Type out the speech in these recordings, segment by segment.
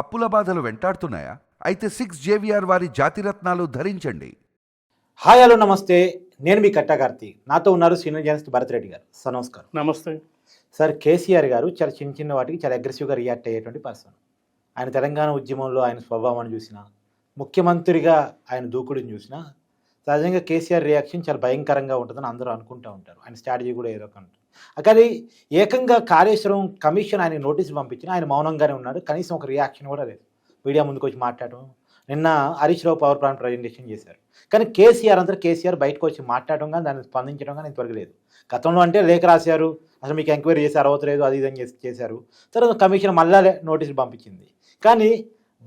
అప్పుల బాధలు వెంటాడుతున్నాయా? అయితే సిక్స్ జేవిఆర్ వారి జాతిరత్నాలు ధరించండి. హాయ్ హలో నమస్తే. నేను మీ కట్టాకార్తి నాతో ఉన్నారు సీనియర్ జర్నలిస్ట్ భరత్ రెడ్డి గారు. సార్ నమస్కారం. నమస్తే. సార్ కేసీఆర్ గారు చాలా చిన్న చిన్న వాటికి చాలా అగ్రెసివ్గా రియాక్ట్ అయ్యేటువంటి పర్సన్ ఆయన తెలంగాణ ఉద్యమంలో ఆయన స్వభావాన్ని చూసినా ముఖ్యమంత్రిగా ఆయన దూకుడుని చూసినా సహజంగా కేసీఆర్ రియాక్షన్ చాలా భయంకరంగా ఉంటుందని అందరూ అనుకుంటూ ఉంటారు. ఆయన స్ట్రాటజీ కూడా ఏదో ఒక ఉంటుంది. కానీ ఏకంగా కాళేశ్వరం కమిషన్ ఆయన నోటీస్ పంపించిన ఆయన మౌనంగానే ఉన్నాడు. కనీసం ఒక రియాక్షన్ కూడా లేదు. మీడియా ముందుకు వచ్చి మాట్లాడడం నిన్న Harish Rao power plant presentation చేశారు. కానీ కేసీఆర్ అంతా కేసీఆర్ బయటకు వచ్చి మాట్లాడడం కానీ దాన్ని స్పందించడం కానీ ఇంతవరకు లేదు. గతంలో అంటే లేఖ రాశారు. అసలు మీకు ఎంక్వైరీ చేసి అర్హత లేదు అది ఇది చేసి చేశారు. తర్వాత కమిషన్ మళ్ళా నోటీసులు పంపించింది. కానీ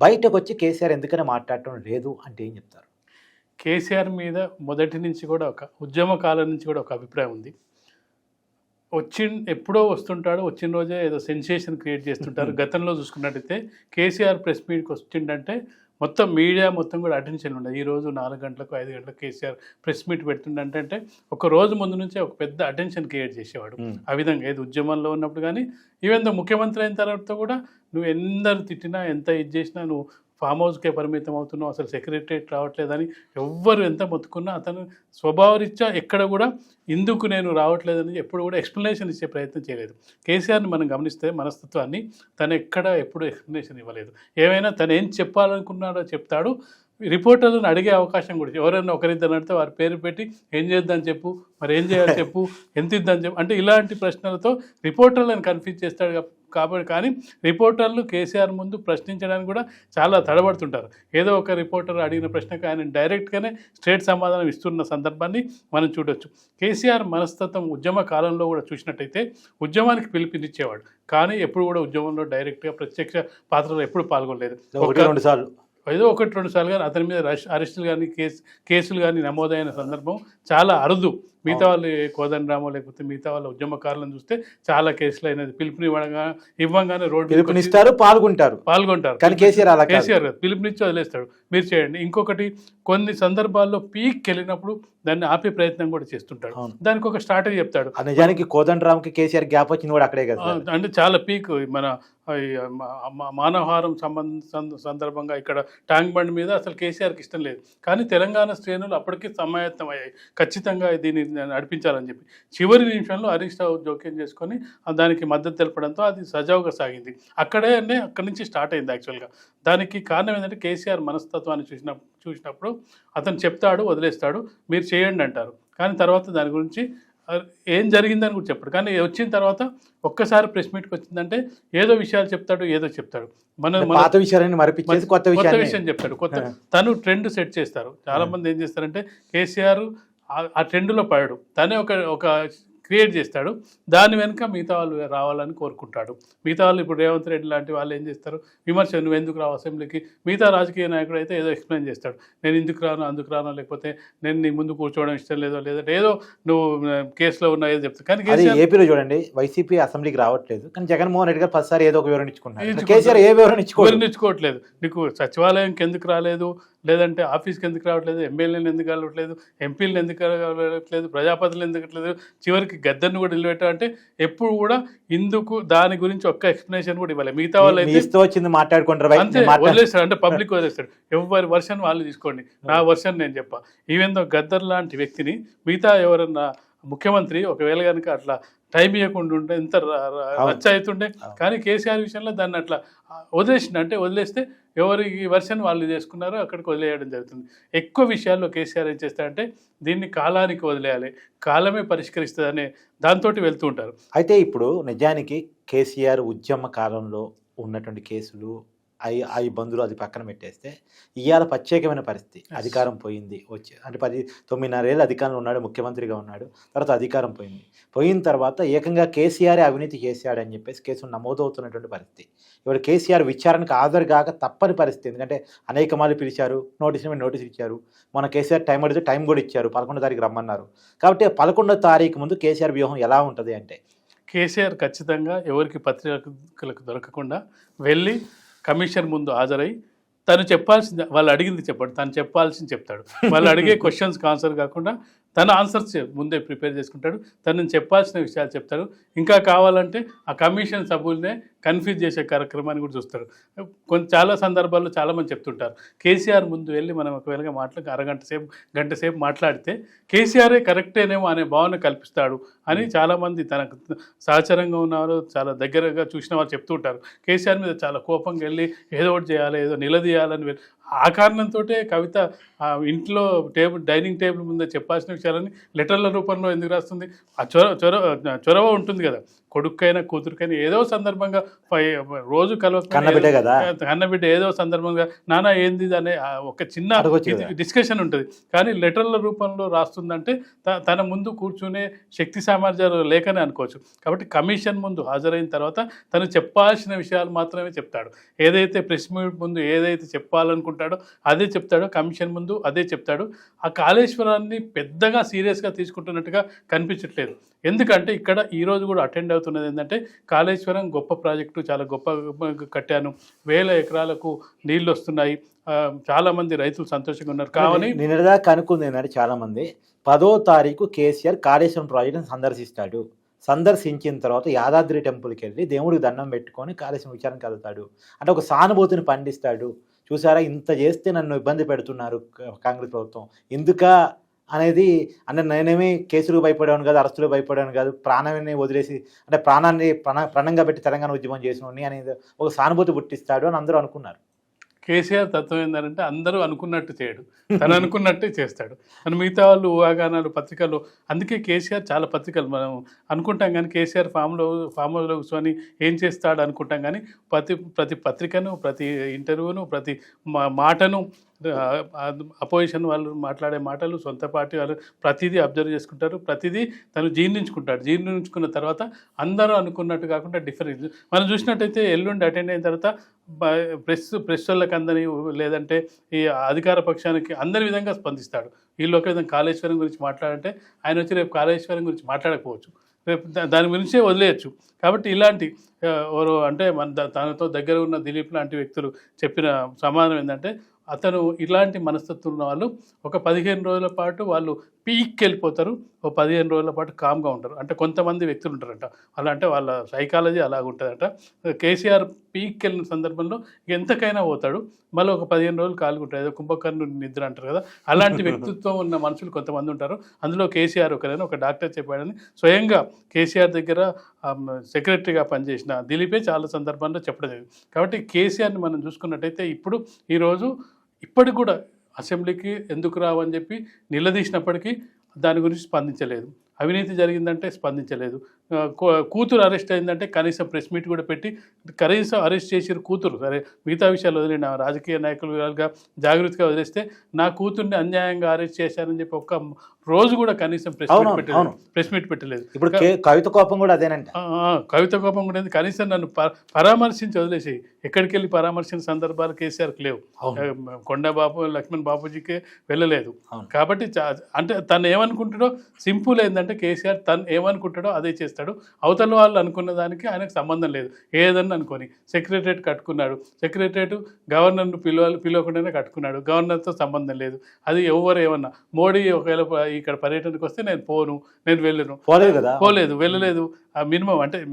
బయటకు వచ్చి కేసీఆర్ ఎందుకని మాట్లాడటం లేదు అంటే ఏం చెప్తారు? కేసీఆర్ మీద మొదటి నుంచి కూడా ఒక ఉద్యమ కాలం నుంచి కూడా ఒక అభిప్రాయం ఉంది. వచ్చి ఎప్పుడో వస్తుంటాడు వచ్చిన రోజే ఏదో సెన్సేషన్ క్రియేట్ చేస్తుంటారు. గతంలో చూసుకున్నట్టయితే కేసీఆర్ ప్రెస్ మీట్కి వచ్చిండంటే మొత్తం మీడియా మొత్తం కూడా అటెన్షన్ ఉండదు ఈ రోజు నాలుగు గంటలకు ఐదు గంటలకు కేసీఆర్ ప్రెస్ మీట్ పెడుతుండంటే అంటే ఒక రోజు ముందు నుంచే ఒక పెద్ద అటెన్షన్ క్రియేట్ చేసేవాడు. ఆ విధంగా ఏది ఉద్యమంలో ఉన్నప్పుడు కానీ ఈవెన్ ముఖ్యమంత్రి అయిన తర్వాత కూడా నువ్వు ఎందరు తిట్టినా ఎంత ఇది చేసినా నువ్వు ఫామ్ హౌస్కే పరిమితం అవుతున్నావు అసలు సెక్రటరియట్ రావట్లేదని ఎవ్వరు ఎంత మొత్తుకున్నా అతను స్వభావరీత్యా ఎక్కడ కూడా ఇందుకు నేను రావట్లేదని ఎప్పుడు కూడా ఎక్స్ప్లెనేషన్ ఇచ్చే ప్రయత్నం చేయలేదు. కేసీఆర్ని మనం గమనిస్తే మనస్తత్వాన్ని తను ఎక్కడ ఎప్పుడు ఎక్స్ప్లెనేషన్ ఇవ్వలేదు. ఏమైనా తను ఏం చెప్పాలనుకున్నాడో చెప్తాడు. రిపోర్టర్లను అడిగే అవకాశం కూడా ఎవరైనా ఒకరిద్దరు అడితే వారి పేరు పెట్టి ఏం చేద్దాం చెప్పు మరి ఏం చేయాలి చెప్పు ఎంత ఇద్దాం చెప్పు అంటే ఇలాంటి ప్రశ్నలతో రిపోర్టర్లను కన్ఫ్యూజ్ చేస్తాడు కాబట్టి కానీ రిపోర్టర్లు కేసీఆర్ ముందు ప్రశ్నించడానికి కూడా చాలా తడబడుతుంటారు. ఏదో ఒక రిపోర్టర్ అడిగిన ప్రశ్నకు ఆయన డైరెక్ట్గానే స్ట్రేట్ సమాధానం ఇస్తున్న సందర్భాన్ని మనం చూడొచ్చు. కేసీఆర్ మనస్తత్వం ఉద్యమ కాలంలో కూడా చూసినట్టయితే ఉద్యమానికి పిలుపునిచ్చేవాడు. కానీ ఎప్పుడు కూడా ఉద్యమంలో డైరెక్ట్గా ప్రత్యక్ష పాత్రలో ఎప్పుడు పాల్గొనలేదు. రెండు సార్లు. ఏదో ఒకటి రెండు సార్లు కానీ అతని మీద రష్ అరెస్టులు కానీ కేసు కేసులు కానీ నమోదైన సందర్భం చాలా అరుదు. మిగతా వాళ్ళు కోదండరామో లేకపోతే మిగతా వాళ్ళ ఉద్యమకారులను చూస్తే చాలా కేసులు అయినది పిలుపునివ్వగా ఇవ్వంగానే రోడ్డు పిలుపునిస్తారు పాల్గొంటారు. పాల్గొంటారు. కానీ కేసీఆర్ అలా. కేసీఆర్. పిలుపునిచ్చి వదిలేస్తాడు. మీరు చేయండి. ఇంకొకటి కొన్ని సందర్భాల్లో పీక్ వెళ్ళినప్పుడు దాన్ని ఆపే ప్రయత్నం కూడా చేస్తుంటాడు. దానికి ఒక స్ట్రాటజీ చెప్తాడు. నిజానికి కోదండరామ్కి కేసీఆర్ గ్యాప్ వచ్చింది కూడా అక్కడే కదా. అంటే చాలా పీక్ మన మానవహారం సంబంధ సంద- సందర్భంగా ఇక్కడ ట్యాంక్ బండ్ మీద అసలు కేసీఆర్కి ఇష్టం లేదు. కానీ తెలంగాణ శ్రేణులు అప్పటికి సమాయత్తం అయ్యాయి ఖచ్చితంగా దీన్ని నడిపించాలని చెప్పి. చివరి నిమిషంలో హరీష్ రావు జోక్యం చేసుకొని దానికి మద్దతు తెలపడంతో అది సజావుగా సాగింది. అక్కడే అక్కడి నుంచి స్టార్ట్ అయింది యాక్చువల్గా. దానికి కారణం ఏంటంటే కేసీఆర్ మనస్తత్వాన్ని చూసిన చూసినప్పుడు అతను చెప్తాడు వదిలేస్తాడు మీరు చేయండి అంటారు. కానీ తర్వాత దాని గురించి ఏం జరిగిందని కూడా చెప్పాడు. కానీ వచ్చిన తర్వాత ఒక్కసారి ప్రెస్ మీట్కి వచ్చిందంటే ఏదో విషయాలు చెప్తాడు ఏదో చెప్తాడు. మన పాత విషయాన్ని కొత్త విషయం చెప్తాడు కొత్త. తను ట్రెండ్ సెట్ చేస్తారు. చాలా మంది ఏం చేస్తారంటే కేసీఆర్ ఆ- ట్రెండ్లో పడాడు. తనే ఒక ఒక క్రియేట్ చేస్తాడు. దాని వెనుక మిగతా వాళ్ళు రావాలని కోరుకుంటాడు. మిగతా వాళ్ళు ఇప్పుడు రేవంత్ రెడ్డి లాంటి వాళ్ళు ఏం చేస్తారు? విమర్శ నువ్వు ఎందుకు రావు అసెంబ్లీకి? మిగతా రాజకీయ నాయకుడు అయితే ఏదో ఎక్స్ప్లెయిన్ చేస్తాడు. నేను ఎందుకు రాను అందుకు రాను? లేకపోతే నేను నీ ముందు కూర్చోవడం ఇష్టం లేదో లేదంటే ఏదో నువ్వు కేసులో ఉన్నా ఏదో చెప్తావు కానీ ఏపీలో చూడండి వైసీపీ అసెంబ్లీకి రావట్లేదు. కానీ జగన్మోహన్ రెడ్డి గారు పదిసారి ఏదో ఒక వివరణ ఇచ్చుకున్నారు. కేసీఆర్ ఏ వివరణ ఇచ్చుకోలేదు. వివరించుకోవట్లేదు నీకు సచివాలయంకి ఎందుకు రాలేదు? లేదంటే ఆఫీస్కి ఎందుకు రావట్లేదు? ఎమ్మెల్యేలు ఎందుకు రావట్లేదు ఎంపీలు ఎందుకు రావట్లేదు ప్రజాపతులు ఎందుకు రావట్లేదు చివరికి గద్దర్ని కూడా నిలబెట్టా అంటే ఎప్పుడు కూడా ఇందుకు దాని గురించి ఒక్క ఎక్స్ప్లెనేషన్ కూడా ఇవ్వాలి. మిగతా వాళ్ళు వచ్చింది మాట్లాడుకుంటారు అంతే వదిలేస్తాడు అంటే పబ్లిక్ వదిలేస్తాడు ఎవరి వర్షన్ వాళ్ళు తీసుకోండి. నా వర్షన్ నేను చెప్పా. ఈవెన్ దో గద్దర్ లాంటి వ్యక్తిని మిగతా ఎవరన్నా ముఖ్యమంత్రి ఒకవేళ కనుక అట్లా టైం ఇవ్వకుండా ఉంటే ఎంత. రచ్చ అవుతుండే. కానీ కేసీఆర్ విషయంలో దాన్ని అట్లా ఆ, వదిలేసిండు. అంటే వదిలేస్తే ఎవరి వర్షన్ వాళ్ళు చేసుకున్నారో అక్కడికి వదిలేయడం జరుగుతుంది. ఎక్కువ విషయాల్లో కేసీఆర్ ఏం చేస్తారంటే దీన్ని కాలానికి వదిలేయాలి. కాలమే పరిష్కరిస్తుంది అనే దాంతో వెళ్తూ ఉంటారు. అయితే ఇప్పుడు నిజానికి కేసీఆర్ ఉద్యమ కాలంలో ఉన్నటువంటి కేసులు అవి ఆ ఇబ్బందులు అది పక్కన పెట్టేస్తే ఇవాళ ప్రత్యేకమైన పరిస్థితి. అధికారం పోయింది. వచ్చి అంటే పది తొమ్మిదిన్నరేళ్ళు అధికారంలో ఉన్నాడు ముఖ్యమంత్రిగా ఉన్నాడు. తర్వాత అధికారం పోయింది. పోయిన తర్వాత ఏకంగా కేసీఆర్ అవినీతి చేశాడని చెప్పేసి కేసులు నమోదవుతున్నటువంటి పరిస్థితి. ఇప్పుడు కేసీఆర్ విచారణకు హాజరు కాక తప్పని పరిస్థితి. ఎందుకంటే అనేక మంది పిలిచారు నోటీస్ మీద నోటీస్ ఇచ్చారు. మన కేసీఆర్ టైం అడిగితే టైం కూడా ఇచ్చారు. పదకొండో తారీఖు రమ్మన్నారు. కాబట్టి పదకొండో తారీఖు ముందు కేసీఆర్ వ్యూహం ఎలా ఉంటుంది అంటే కేసీఆర్ ఖచ్చితంగా ఎవరికి పత్రికలకు దొరకకుండా వెళ్ళి కమిషన్ ముందు హాజరై తను చెప్పాల్సింది వాళ్ళు అడిగింది చెప్పాడు తను చెప్పాల్సింది చెప్తాడు. వాళ్ళు అడిగే క్వశ్చన్స్కి ఆన్సర్ కాకుండా తన ఆన్సర్స్ ముందే ప్రిపేర్ చేసుకుంటాడు. తనని చెప్పాల్సిన విషయాలు చెప్తాడు ఇంకా కావాలంటే ఆ కమిషన్ సభ్యులనే కన్ఫ్యూజ్ చేసే కార్యక్రమాన్ని కూడా చూస్తాడు కొన్ని చాలా సందర్భాల్లో చాలామంది చెప్తుంటారు. కేసీఆర్ ముందు వెళ్ళి మనం ఒకవేళ మాట్లా అరగంట సేపు గంట సేపు మాట్లాడితే కేసీఆరే కరెక్టేనేమో అనే భావన కల్పిస్తాడు అని చాలామంది తనకు సహచరంగా ఉన్నవారు చాలా దగ్గరగా చూసిన వారు చెప్తూ ఉంటారు. కేసీఆర్ మీద చాలా కోపంగా వెళ్ళి ఏదో ఒకటి చేయాలి ఏదో నిలదీయాలని ఆ కారణంతో కవిత ఆ ఇంట్లో టేబుల్ డైనింగ్ టేబుల్ ముందే చెప్పాల్సిన విషయాలని లెటర్ల రూపంలో ఎందుకు రాస్తుంది? ఆ చొర చొరవ చొరవ ఉంటుంది కదా. కొడుకైనా కూతురికైనా ఏదో సందర్భంగా రోజు కలవకపోయినా కన్నబిడ్డ కదా. కన్నబిడ్డ ఏదో సందర్భంగా నానా ఏంది అనే ఒక చిన్న. డిస్కషన్ ఉంటుంది. కానీ లెటర్ల రూపంలో రాస్తుందంటే త- తన ముందు కూర్చునే శక్తి సామర్థ్యాలు లేకనే అనుకోవచ్చు. కాబట్టి కమిషన్ ముందు హాజరైన తర్వాత తను చెప్పాల్సిన విషయాలు మాత్రమే చెప్తాడు. ఏదైతే ప్రెస్ మీట్ ముందు ఏదైతే చెప్పాలనుకుంటాడో అదే చెప్తాడో. కమిషన్ ముందు అదే చెప్తాడు. ఆ కాళేశ్వరాన్ని పెద్దగా సీరియస్గా తీసుకుంటున్నట్టుగా కనిపించట్లేదు. ఎందుకంటే ఇక్కడ ఈ రోజు కూడా అటెండ్ అవుతున్నది ఏంటంటే కాళేశ్వరం గొప్ప ప్రాజెక్టు చాలా గొప్ప కట్టాను. వేల ఎకరాలకు నీళ్ళు వస్తున్నాయి చాలా మంది రైతులు సంతోషంగా ఉన్నారు. కావని నిన్నటిదాకా కనుక్కుంది ఏంటంటే చాలా మంది. పదో తారీఖు కేసీఆర్ కాళేశ్వరం ప్రాజెక్టును సందర్శిస్తాడు. సందర్శించిన తర్వాత యాదాద్రి టెంపుల్కి వెళ్ళి దేవుడికి దండం పెట్టుకొని కాళేశ్వరం విచారణకి వెళ్తాడు. అంటే ఒక సానుభూతిని పండిస్తాడు. చూసారా? ఇంత చేస్తే నన్ను ఇబ్బంది పెడుతున్నారు కాంగ్రెస్ ప్రభుత్వం. ఎందుక అనేది అంటే నేనేమి కేసులకు భయపడేవాను కాదు అరెస్టులు భయపడేవాను కాదు ప్రాణాన్ని వదిలేసి అంటే ప్రాణాన్ని ప్రాణ ప్రాణంగా పెట్టి తెలంగాణ ఉద్యమం చేసిన అనేది ఒక సానుభూతి పుట్టిస్తాడు అని అందరూ అనుకున్నారు. కేసీఆర్ తత్వం ఏంటంటే అందరూ అనుకున్నట్టు చేయడు. తను అనుకున్నట్టే చేస్తాడు. అని మిగతా వాళ్ళు ఊహాగానాలు పత్రికలు అందుకే కేసీఆర్ చాలా పత్రికలు. మనం అనుకుంటాం కానీ కేసీఆర్ ఫామ్లో ఫామ్ హౌస్లో కూర్చొని ఏం చేస్తాడు అనుకుంటాం కానీ ప్రతి ప్రతి పత్రికను ప్రతి ఇంటర్వ్యూను ప్రతి మా- మాటను అపోజిషన్ వాళ్ళు మాట్లాడే మాటలు సొంత పార్టీ వాళ్ళు ప్రతిదీ అబ్జర్వ్ చేసుకుంటారు. ప్రతిదీ తను జీర్ణించుకుంటాడు. జీర్ణించుకున్న తర్వాత అందరూ అనుకున్నట్టు కాకుండా డిఫరెన్స్ మనం చూసినట్టయితే ఎల్లుండి అటెండ్ అయిన తర్వాత ప్రెస్ ప్రెస్ వాళ్ళకి అందని లేదంటే ఈ అధికార పక్షానికి అందరి విధంగా స్పందిస్తాడు. వీళ్ళు ఒక విధంగా కాళేశ్వరం గురించి మాట్లాడంటే ఆయన వచ్చి రేపు కాళేశ్వరం గురించి మాట్లాడకపోవచ్చు. రేపు దాని గురించే వదిలేయచ్చు. కాబట్టి ఇలాంటి ఎవరు అంటే మన తనతో దగ్గర ఉన్న దిలీప్ లాంటి వ్యక్తులు చెప్పిన సమాధానం ఏంటంటే అతను ఇలాంటి మనస్తత్వం ఉన్న వాళ్ళు ఒక పదిహేను రోజుల పాటు వాళ్ళు పీక్కి వెళ్ళిపోతారు ఓ పదిహేను రోజుల పాటు కామ్గా ఉంటారు. అంటే కొంతమంది వ్యక్తులు ఉంటారంట. అలా అంటే వాళ్ళ సైకాలజీ అలాగ ఉంటుందంట. కేసీఆర్ పీక్కి వెళ్ళిన సందర్భంలో ఎంతకైనా పోతాడు. మళ్ళీ ఒక పదిహేను రోజులు కాలుగుంటాయి ఏదో కుంభకర్ణు నిద్ర అంటారు కదా. అలాంటి వ్యక్తిత్వం ఉన్న మనుషులు కొంతమంది ఉంటారు. అందులో కేసీఆర్ ఒకరైనా ఒక డాక్టర్ చెప్పాడని స్వయంగా కేసీఆర్ దగ్గర సెక్రటరీగా పనిచేసిన దిలీపే చాలా సందర్భాల్లో చెప్పడం జరిగింది. కాబట్టి కేసీఆర్ని మనం చూసుకున్నట్టయితే ఇప్పుడు ఈరోజు ఇప్పటికి కూడా అసెంబ్లీకి ఎందుకు రావని చెప్పి నిలదీసినప్పటికీ దాని గురించి స్పందించలేదు. అవినీతి జరిగిందంటే స్పందించలేదు. కూతురు అరెస్ట్ అయిందంటే కనీసం ప్రెస్ మీట్ కూడా పెట్టి కనీసం అరెస్ట్ చేసిరు కూతురు. సరే మిగతా విషయాలు వదిలిన రాజకీయ నాయకులుగా జాగ్రత్తగా వదిలేస్తే నా కూతుర్ని అన్యాయంగా అరెస్ట్ చేశారని చెప్పి ఒక్క రోజు కూడా కనీసం ప్రెస్ మీట్ పెట్టలేదు. ప్రెస్ మీట్ పెట్టలేదు. ఇప్పుడు కవిత కోపం కూడా ఆ, కవిత కోపం కూడా. కనీసం నన్ను పరామర్శించి వదిలేసి ఎక్కడికి వెళ్ళి పరామర్శించిన సందర్భాలు కేసీఆర్కి లేవు. కొండబాబు లక్ష్మణ్ బాబుజీకే వెళ్ళలేదు. కాబట్టి చా- అంటే తను ఏమనుకుంటాడో సింపుల్ ఏంటంటే కేసీఆర్ తను ఏమనుకుంటాడో అదే చేస్తాడు. అవతల వాళ్ళు అనుకున్న దానికి ఆయనకు సంబంధం లేదు. ఏదన్నా అనుకొని సెక్రటరేట్ కట్టుకున్నాడు. సెక్రటరేట్ గవర్నర్ను పిలవాలి పిలవకుండానే కట్టుకున్నాడు. గవర్నర్తో సంబంధం లేదు. అది ఎవరు ఏమన్నా. మోడీ ఒకవేళ ఇక్కడ పర్యటనకు వస్తే నేను పోను నేను వెళ్ళను. పోలేదు వెళ్ళలేదు. మినిమం అంటే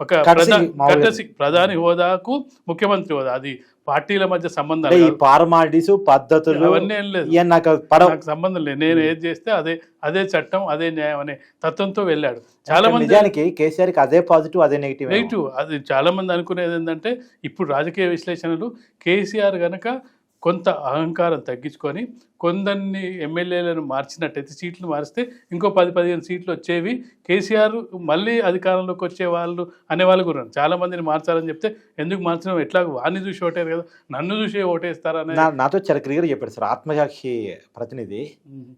ఒక Courtesy ప్రధా- మామూలుగా. courtesy, ప్రధాని హోదాకు ముఖ్యమంత్రి హోదా అది. పార్టీల మధ్య సంబంధం ఈ ఫార్మాలిటీస్ పద్ధతులు అవన్నీ ఏం లేదు. నాకు నాకు సంబంధం లేదు. నేను ఏది చేస్తే అదే అదే చట్టం అదే న్యాయం అనే తత్వంతో వెళ్ళాడు. చాలా మంది నిజానికి కేసీఆర్కి అదే పాజిటివ్ అదే నెగిటివ్ నెగిటివ్. అది చాలా మంది అనుకునేది ఏంటంటే ఇప్పుడు రాజకీయ విశ్లేషణలు కేసీఆర్ గనక కొంత అహంకారం తగ్గించుకొని కొందరిని ఎమ్మెల్యేలను మార్చినట్టయితే సీట్లు మారిస్తే ఇంకో పది పదిహేను సీట్లు వచ్చేవి. కేసీఆర్ మళ్ళీ అధికారంలోకి వచ్చే వాళ్ళు అనే వాళ్ళు కూడా ఉన్నారు. చాలా మందిని మార్చాలని చెప్తే ఎందుకు మార్చడం ఎట్లా వాడిని చూసి ఓటారు కదా. నన్ను చూసి ఓటేస్తారనే నాతో చాలా క్లియర్ చెప్పాడు సార్. ఆత్మసాక్షి ప్రతినిధి.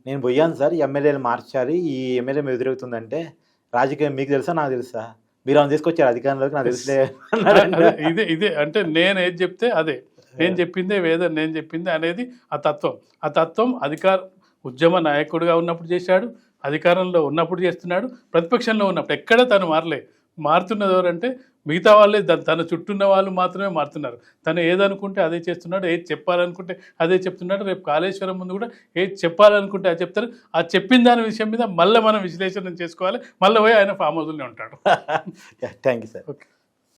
నేను పోయాను సార్. ఎమ్మెల్యేలు మార్చాలి. ఈ ఎమ్మెల్యే మీద ఎదురవుతుందంటే రాజకీయం మీకు తెలుసా? నాకు తెలుసా? మీరు ఆమె తీసుకొచ్చారు అధికారంలోకి నాకు. అదే, ఇదే ఇదే. అంటే నేను ఏది చెప్తే అదే. నేను చెప్పిందే వేదం నేను చెప్పిందే అనేది ఆ తత్వం. ఆ తత్వం అధికార ఉద్యమ నాయకుడిగా ఉన్నప్పుడు చేశాడు అధికారంలో ఉన్నప్పుడు చేస్తున్నాడు ప్రతిపక్షంలో ఉన్నప్పుడు. ఎక్కడ తను మారలే. మారుతున్నది ఎవరంటే మిగతా వాళ్ళే. తన చుట్టూ వాళ్ళు మాత్రమే మారుతున్నారు. తను ఏదనుకుంటే అదే చేస్తున్నాడు ఏది చెప్పాలనుకుంటే అదే చెప్తున్నాడు. రేపు కాళేశ్వరం ముందు కూడా ఏది చెప్పాలనుకుంటే అది చెప్తారు. ఆ చెప్పిన దాని విషయం మీద మళ్ళీ మనం విశ్లేషణ చేసుకోవాలి. మళ్ళీ పోయి ఆయన ఫామ్ హౌస్లోనే ఉంటాడు. Thank you sir okay